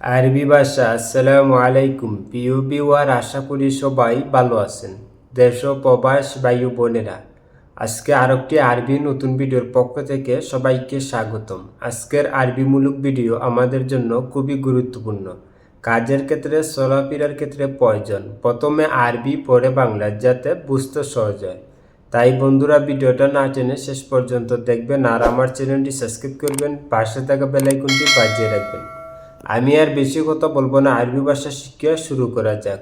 আরবি ভাষা, আসসালামু আলাইকুম প্রিয় বিওয়ার আশা করি সবাই ভালো আছেন। দেশ ও প্রবাস বায়ু বোনেরা, আজকে আরেকটি আরবি নতুন ভিডিওর পক্ষ থেকে সবাইকে স্বাগতম। আজকের আরবিমূলক ভিডিও আমাদের জন্য খুবই গুরুত্বপূর্ণ। কাজের ক্ষেত্রে, চলাফেরার ক্ষেত্রে প্রয়োজন। প্রথমে আরবি, পরে বাংলা, যাতে বুঝতে সহজ হয়। তাই বন্ধুরা, ভিডিওটা না টেনে শেষ পর্যন্ত দেখবেন আর আমার চ্যানেলটি সাবস্ক্রাইব করবেন, পাশে থাকা বেলাইকনটি বাজিয়ে রাখবেন। আমি আর বেশি কথা বলব না, আরবি ভাষা শিক্ষা শুরু করা যাক।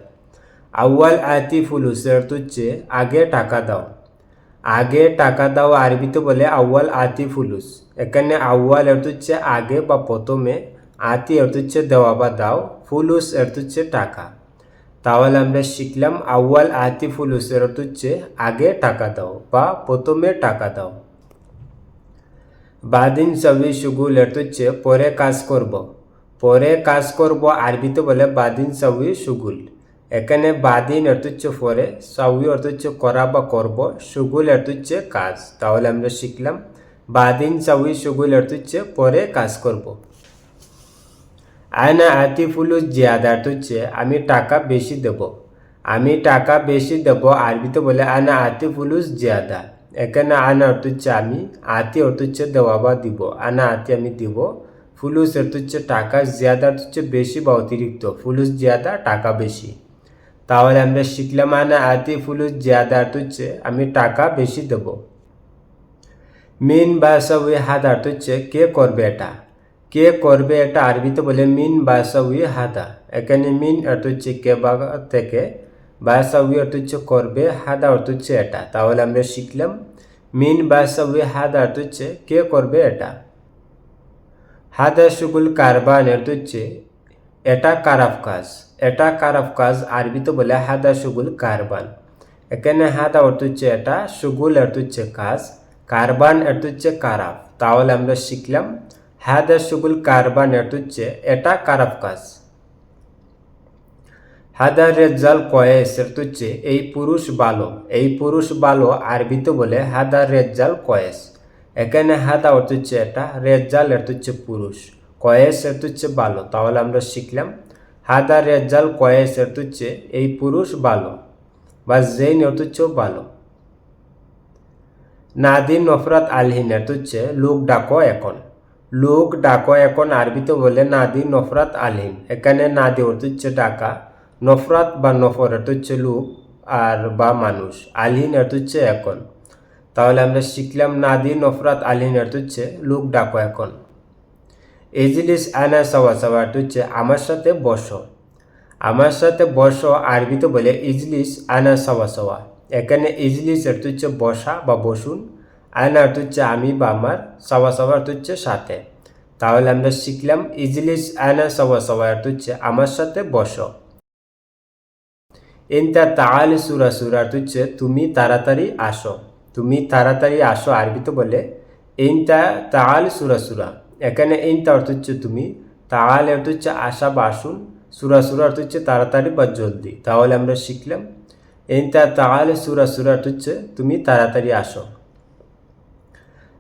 আউয়াল আতি ফুলুস অর্থ হচ্ছে আগে টাকা দাও। আগে টাকা দাও আরবিতে বলে আউয়াল আতি ফুলুস। এখানে আউয়াল অর্থ হচ্ছে আগে বা প্রথমে আতি অর্থ হচ্ছে দেওয়া বা দাও, ফুলুস অর্থ হচ্ছে টাকা। তাহলে আমরা শিখলাম আউয়াল আতি ফুলুসের অর্থ হচ্ছে আগে টাকা দাও বা প্রথমে টাকা দাও। বাদিন সবই সুগুল অর্থ হচ্ছে পরে কাজ করব। পরে কাজ করব আরবিতে বলে বাদিন সবই সুগুল। এখানে বাদিন অর্থ হচ্ছে পরে সবই অর্থ হচ্ছে করা বা করব, সুগুল অর্থ হচ্ছে কাজ। তাহলে আমরা শিখলাম, বাদিন সবই সুগুল অর্থ হচ্ছে পরে কাজ করব। আয়না আতি ফুলুস জিয়াদা অর্থ হচ্ছে, আমি টাকা বেশি দেব। আমি টাকা বেশি দেব আরবিতে বলে আনা আতি ফুলুস জিয়াদা। এখানে আনা অর্থ হচ্ছে আমি, আতি অর্থ হচ্ছে দেওয়া বা দিব। আনা আতি আমি দিব। ফুলুস অর্থ হচ্ছে টাকা জিয়াদা অর্থ হচ্ছে বেশি বা অতিরিক্ত? ফুলুস জিয়াদা, টাকা বেশি। তাহলে আমরা শিখলাম আনা আতি ফুলুস জিয়াদা হচ্ছে আমি টাকা বেশি দেব। মিন বা সবই হাত অর্থ হচ্ছে কে করবে এটা? কে করবে এটা আরবিতে বলে মিন বা সবই হাদা। এখানে মিন অর্থ হচ্ছে কে বা থেকে? বা সবই অর্থ হচ্ছে করবে, হাদা অর্থ হচ্ছে এটা। তাহলে আমরা শিখলাম, মিন বা সবই হাদা অর্থ হচ্ছে কে করবে এটা? হাদা সুগুল কারবান অর্থ হচ্ছে এটা কারাফ কাজ এটা কারাফ কাজ আরবিতে বলে হাদা সুগুল কারবান। এখানে হাদা অর্থ হচ্ছে এটা, সুগুল অর্থ হচ্ছে কাজ, কারবান অর্থ হচ্ছে কারাফ। তাহলে আমরা শিখলাম, হাদা সুগুল কারবান অর্থ হচ্ছে এটা কারাফ কাজ হাদা রেজাল কয়েস অর্থ হচ্ছে এই পুরুষ বালো এই পুরুষ বালো আরবিতে বলে হাদা রেজাল কয়েস। এখানে হাদা অর্থ হচ্ছে এটা রেজাল অর্থ হচ্ছে পুরুষ, কয়েস অর্থ হচ্ছে বালো। তাহলে আমরা শিখলাম হাদা রেজাল কয়েস অর্থ হচ্ছে এই পুরুষ বালো বা জেইন অর্থ হচ্ছে বালো। নাদিন, নফরাত, আলহিন অর্থ হচ্ছে লোক, ডাকো, এখন। লোক, ডাকো, এখন আরবিতে বলে নাদি নফরাত, আলহিন। এখানে নাদি অর্থ হচ্ছে ডাকা, নফরাত বা নফর অর্থ হচ্ছে লোক আর বা মানুষ। আলহিন অর্থ হচ্ছে এখন। তাহলে আমরা শিখলাম নাদি নফরাত আলহিন অর্থ হচ্ছে লোক ডাকো এখন এজিলিস আনা সাওয়া সাওয়া হচ্ছে আমার সাথে বসো আমার সাথে বসো আরবিতে বলে ইজলিস আনা সাওয়া সাওয়া এখানে ইজলিস অর্থ হচ্ছে বসা বা বসুন আয়না অর্থ হচ্ছে আমি বা আমার সাওয়া সাওয়া অর্থ হচ্ছে সাথে তাহলে আমরা শিখলাম ইজলিস আয়না সাওয়া সাওয়া অর্থ হচ্ছে আমার সাথে বসো ইনতা তাল সুরা সুরা অর্থ হচ্ছে তুমি তাড়াতাড়ি আসো তুমি তাড়াতাড়ি আসো আরবিতে বলে ইনতা তাল সুরা সুরা। এখানে ইনতা অর্থ হচ্ছে তুমি তাল অর্থ হচ্ছে আসা বা আসুন, সুরা সুরা অর্থ হচ্ছে তাড়াতাড়ি বা জলদি। তাহলে আমরা শিখলাম ইনতা তাল সুরা সুরা অর্থ হচ্ছে তুমি তাড়াতাড়ি আসো।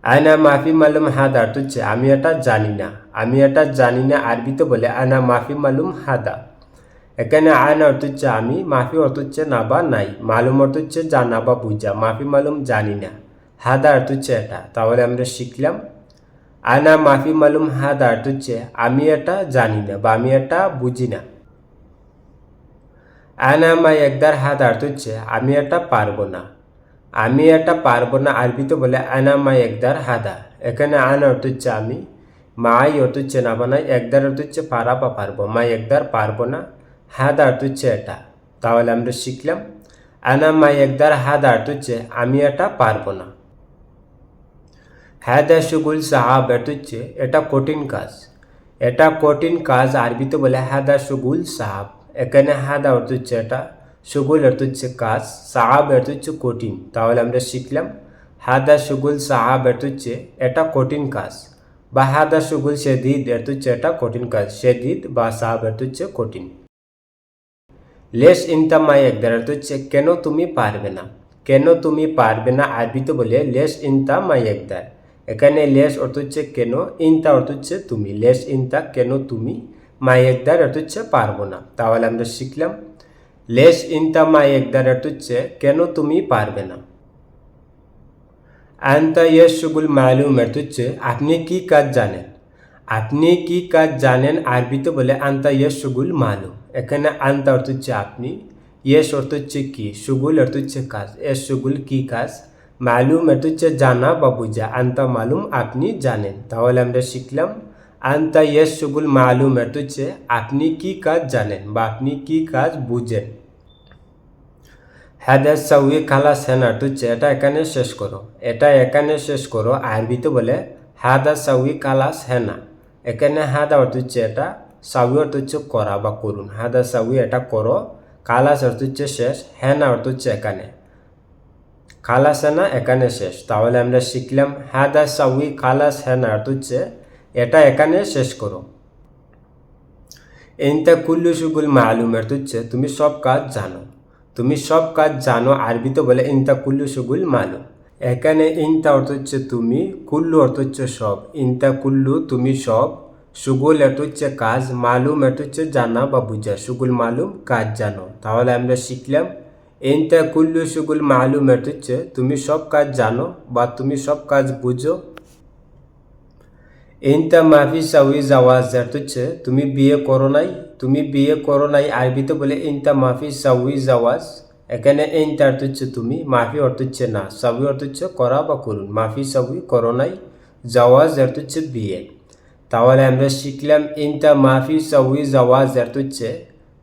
আয়না মাফি মালুম হাদা অর্থ হচ্ছে, আমি এটা জানি না। আমি এটা জানি না আরবিতে বলে আয়না মাফি মালুম হাদা। এখানে আয়না অর্থ হচ্ছে আমি, মাফি অর্থ হচ্ছে না বা নাই, মালুম অর্থ হচ্ছে জানা বা বুঝা, মাফি মালুম জানি না। হাদা অর্থ হচ্ছে এটা, তাহলে আমরা শিখলাম। আয়না, মাফি মালুম, হাদা অর্থ হচ্ছে আমি এটা জানি না বা আমি এটা বুঝি না। আয়না মাই একদার হাদা অর্থ হচ্ছে আমি এটা পারব না। আমি এটা পারব না আরবিতে বলে আনা মাই একদার হাদা। এখানে আনা অর্থ হচ্ছে আমি, মাই অর্থ হচ্ছে না নাই, একদার অর্থ হচ্ছে পারা বা পারব মাই একদার পারব না। হাদা অর্থ হচ্ছে এটা। তাহলে আমরা শিখলাম, আনা মাই একদার হাদা অর্থ হচ্ছে আমি এটা পারব না। হাদা সুগুল সাহাব হচ্ছে এটা কঠিন কাজ। এটা কঠিন কাজ আরবিতে বলে, হাদা সুগুল সাহাব। এখানে হাদা অর্থ হচ্ছে এটা সুগুল অর্থ হচ্ছে কাজ, সাহাব অর্থ হচ্ছে কঠিন। তাহলে আমরা শিখলাম, হাদা সুগুল সাহাব অর্থ হচ্ছে, এটা কঠিন কাজ। বা, হাদা সুগুল শেদিদ অর্থ হচ্ছে, এটা কঠিন কাজ। শেদিদ বা সাহাব অর্থ হচ্ছে কঠিন। লেস ইনতা মাই একদার অর্থ হচ্ছে, কেন তুমি পারবে না? কেন তুমি পারবে না আরবিতে বলে লেস ইনতা মাই একদার এখানে লেস অর্থ হচ্ছে, কেন? ইনতা অর্থ হচ্ছে তুমি। লেস ইনতা, কেন তুমি মাই একদার অর্থ হচ্ছে পারব না। তাহলে আমরা শিখলাম, লেশ ইনতা মাই একদার অর্থ হচ্ছে, কেন তুমি পারবে না? আন্তা ইয়ে সুগুল মালুম অর্থ হচ্ছে, আপনি কি কাজ জানেন? আপনি কি কাজ জানেন আরবিতে বলে আন্তা ইয়ে সুগুল মালুম। এখানে আন্তা অর্থ হচ্ছে আপনি, ইয়েস অর্থ হচ্ছে কি, সুগুল অর্থ হচ্ছে কাজ এস সুগুল কি কাজ? মালুম অর্থ হচ্ছে জানা বা বুঝা, আন্তা মালুম আপনি জানেন। তাহলে আমরা শিখলাম, আন্তা, ইয়েস সুগুল, মালুম অর্থ হচ্ছে আপনি কি কাজ জানেন বা আপনি কি কাজ বুঝেন। হ্যাদাস সাউই খালাস হ্যান অর্থ হচ্ছে এটা এখানে শেষ করো, এটা এখানে শেষ করো, আরবিতে বলে হাদা সাউই কালাস হেনা এখানে হাদা অর্থ হচ্ছে এটা সাউই অর্থ হচ্ছে করা বা করুন। হাদা সাউই এটা করো। কালাস অর্থ হচ্ছে শেষ। হেনা অর্থ হচ্ছে এখানে খালাস হেনা এখানে শেষ। তাহলে আমরা শিখলাম হাদা সাউই খালাস হেনা অর্থ হচ্ছে এটা এখানে শেষ করো। এনতা কুল্লু সুগুল মালুম অর্থ হচ্ছে তুমি সব কাজ জানো। তুমি সব কাজ জানো আরবিতে বলে ইনতা কুল্লু সুগুল মালুম। এখানে ইনতা অর্থ হচ্ছে তুমি, কুল্লু অর্থ হচ্ছে সব। ইনতা কুল্লু, তুমি সব। সুগুল অর্থ হচ্ছে কাজ, মালুম অর্থ হচ্ছে জানা বা বুঝা। সুগুল মালুম, কাজ জানো। তাহলে আমরা শিখলাম ইনতা কুল্লু সুগুল মালুম অর্থ হচ্ছে তুমি সব কাজ জানো বা তুমি সব কাজ বুঝো। ইনতা মাফি সাউই জাওয়াজ অর্থ হচ্ছে তুমি বিয়ে করো নাই। তুমি বিয়ে করো নাই আরবিতে বলে ইনতা মাফি সাউই জাওয়াজ। এখানে ইনতা অর্থ হচ্ছে তুমি, মাফি অর্থ হচ্ছে না। সাউই অর্থ হচ্ছে করা বা করুন। মাফি সাউই করো নাই, জাওয়াজ অর্থ হচ্ছে বিয়ে। তাহলে আমরা শিখলাম ইনতা মাফি সাউই জাওয়াজ অর্থ হচ্ছে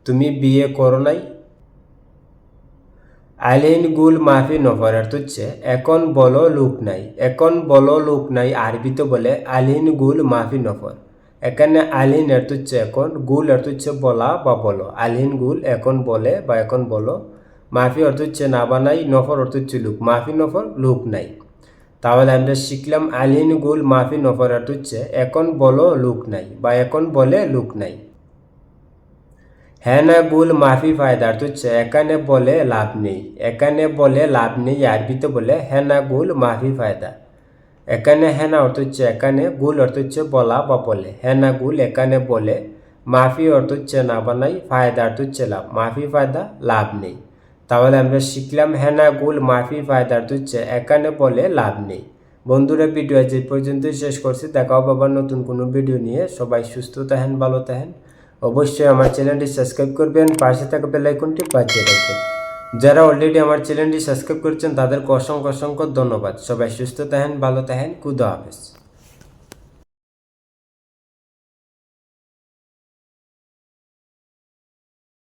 তুমি বিয়ে করো নাই? আলিন গুল মাফি নফর অর্থ হচ্ছে এখন বলো লোক নাই। এখন বলো লোক নাই আরবিতে বলে আলিন গুল মাফি নফর। এখানে আলিন এর হচ্ছে এখন, গুল অর্থ হচ্ছে বলা বা বলো। আলিন গুল এখন বলে বা এখন বলো। মাফি অর্থ হচ্ছে না বানাই নফর অর্থ হচ্ছে লুক। মাফি নফর, লুক নাই। তাহলে আমরা শিখলাম আলিন গুল মাফি নফর অর্থ হচ্ছে, এখন বলো লুক নাই বা এখন বলে লুক নাই। হ্যাঁ গুল মাফি ফায়দা অর্থ হচ্ছে এখানে বলে লাভ নেই এখানে বলে লাভ নেই, আরবিতে বলে হ্যাঁ গুল মাফি ফায়দা। এখানে হেনা অর্থ হচ্ছে এখানে গুল অর্থ হচ্ছে বলা বা বলে হেনা গুল এখানে বলে মাফি অর্থ হচ্ছে না বানাই ফায়দা অর্থ হচ্ছে লাভ, মাফি ফায়দা লাভ নেই। তাহলে আমরা শিখলাম হেনা গুল মাফি ফায়দা অর্থ হচ্ছে এখানে বলে লাভ নেই। বন্ধুরা ভিডিও যে পর্যন্ত শেষ করছি। দেখাও বাবার নতুন কোনো ভিডিও নিয়ে। সবাই সুস্থ থাকেন, ভালো থাকেন। অবশ্যই আমার চ্যানেলটি সাবস্ক্রাইব করবেন, পাশে থাকা বেলাইকনটি বাজিয়ে রাখবেন। যারা অলরেডি আমার চ্যানেলটি সাবস্ক্রাইব করেছেন, তাদেরকে অসংখ্য অসংখ্য ধন্যবাদ। সবাই সুস্থ থাকেন, ভালো থাকেন। কুদা হাফেজ।